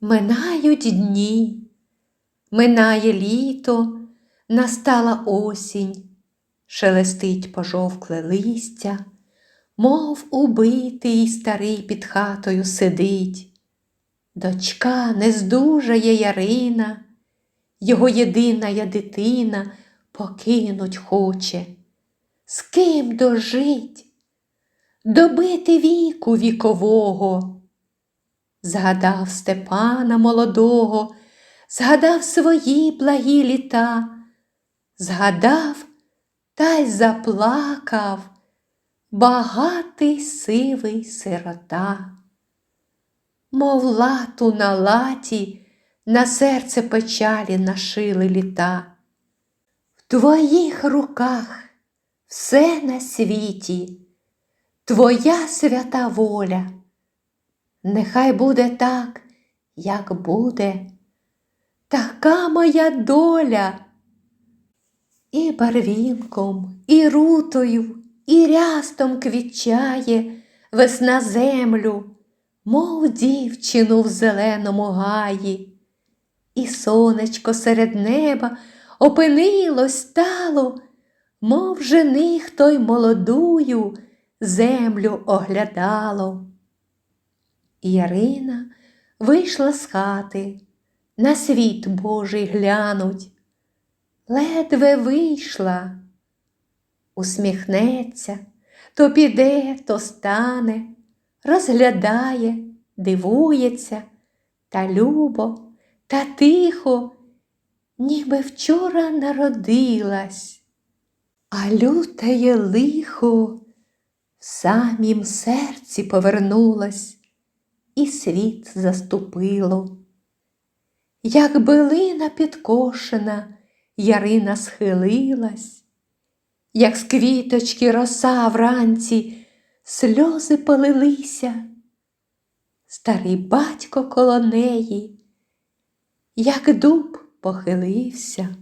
Минають дні, минає літо, настала осінь, шелестить пожовкле листя, мов убитий старий під хатою сидить. Дочка не здужає Ярина, його єдина я дитина покинуть хоче. З ким дожить? Добити віку вікового. Згадав Степана молодого, згадав свої благі літа, згадав та й заплакав багатий сивий сирота. Мов лату на латі на серце печалі нашили літа. В твоїх руках все на світі, твоя свята воля. Нехай буде так, як буде, така моя доля. І барвінком, і рутою, і рястом квітчає весна землю, мов дівчину в зеленому гаї, і сонечко серед неба опинилось стало, мов жених той молодую землю оглядало. Ярина вийшла з хати, на світ Божий глянуть. Ледве вийшла, усміхнеться, то піде, то стане, розглядає, дивується, та любо, та тихо, ніби вчора народилась, а лютеє лихо в самім серці повернулась і світ заступило. Як билина підкошена, Ярина схилилась, як з квіточки роса вранці сльози полилися, старий батько коло неї, як дуб похилився.